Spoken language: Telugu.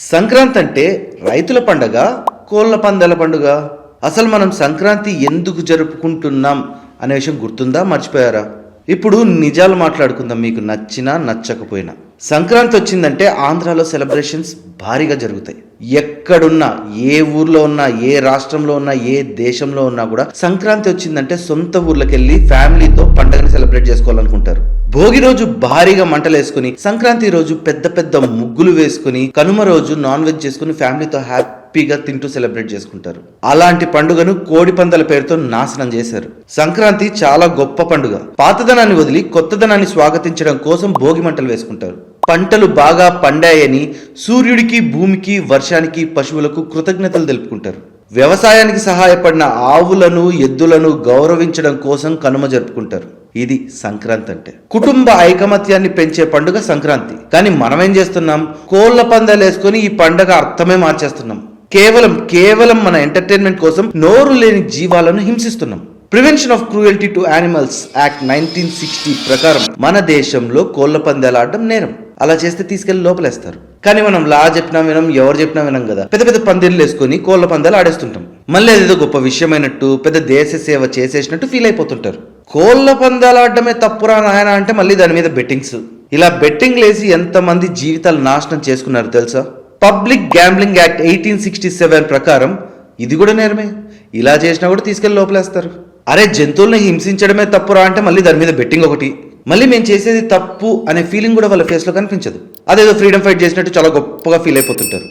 సంక్రాంతి అంటే రైతుల పండగ కోళ్ళ పందాల పండుగ. అసలు మనం సంక్రాంతి ఎందుకు జరుపుకుంటున్నాం అనే విషయం గుర్తుందా? మర్చిపోయారా? ఇప్పుడు నిజాలు మాట్లాడుకుందాం మీకు నచ్చినా నచ్చకపోయినా. సంక్రాంతి వచ్చిందంటే ఆంధ్రాలో సెలబ్రేషన్స్ భారీగా జరుగుతాయి. ఎక్కడున్నా ఏ ఊర్లో ఉన్నా ఏ రాష్ట్రంలో ఉన్నా ఏ దేశంలో ఉన్నా కూడా సంక్రాంతి వచ్చిందంటే సొంత ఊర్లోకి వెళ్ళి ఫ్యామిలీతో పండుగను సెలబ్రేట్ చేసుకోవాలనుకుంటారు. భోగి రోజు భారీగా మంటలేసుకుని సంక్రాంతి రోజు పెద్ద పెద్ద ముగ్గులు వేసుకుని కనుమ రోజు నాన్ వెజ్ చేసుకుని ఫ్యామిలీతో హ్యాపీ హ్యాపీగా తింటూ సెలబ్రేట్ చేసుకుంటారు. అలాంటి పండుగను కోడి పందాల పేరుతో నాశనం చేశారు. సంక్రాంతి చాలా గొప్ప పండుగ. పాతదనాన్ని వదిలి కొత్తదనాన్ని స్వాగతించడం కోసం భోగి మంటలు వేసుకుంటారు. పంటలు బాగా పండాయని సూర్యుడికి భూమికి వర్షానికి పశువులకు కృతజ్ఞతలు తెలుపుకుంటారు. వ్యవసాయానికి సహాయపడిన ఆవులను ఎద్దులను గౌరవించడం కోసం కనుమ జరుపుకుంటారు. ఇది సంక్రాంతి అంటే. కుటుంబ ఐకమత్యాన్ని పెంచే పండుగ సంక్రాంతి. కానీ మనం ఏం చేస్తున్నాం? కోళ్ళ పందాలు వేసుకొని ఈ పండుగ అర్థమే మార్చేస్తున్నాం. కేవలం కేవలం మన ఎంటర్టైన్మెంట్ కోసం నోరు లేని జీవాలను హింసిస్తున్నాం. Prevention of cruelty to animals act nineteen sixty ప్రకారం మన దేశంలో కోళ్ళ పందాలు ఆడడం నేరం. అలా చేస్తే తీసుకెళ్ళి లోపలేస్తారు. కానీ మనం లా చెప్పినా వినం ఎవరు చెప్పినా వినం కదా. పెద్ద పెద్ద పందిర్లు వేసుకొని కోళ్ళ పందాలు ఆడేస్తుంటాం. మళ్ళీ అదేదో గొప్ప విషయమైనట్టు పెద్ద దేశ సేవ చేసేసినట్టు ఫీల్ అయిపోతుంటారు. కోళ్ళ పందాలు ఆడడమే తప్పురా నాయన అంటే మళ్ళీ దాని మీద బెట్టింగ్స్ ఇలా బెట్టింగ్ లేసి ఎంతమంది జీవితాలు నాశనం చేసుకున్నారు తెలుసా? Public gambling act eighteen sixty seven ప్రకారం ఇది కూడా నేరమే. ఇలా చేసినా కూడా తీసుకెళ్ళి లోపలేస్తారు. అరే జంతువుల్ని హింసించడమే తప్పురా అంటే మళ్ళీ దాని మీద బెట్టింగ్ ఒకటి. మళ్ళీ మేము చేసేది తప్పు అనే ఫీలింగ్ కూడా వాళ్ళ ఫేస్లో కనిపించదు. అదేదో ఫ్రీడమ్ ఫైట్ చేసినట్టు చాలా గొప్పగా ఫీల్ అయిపోతుంటారు.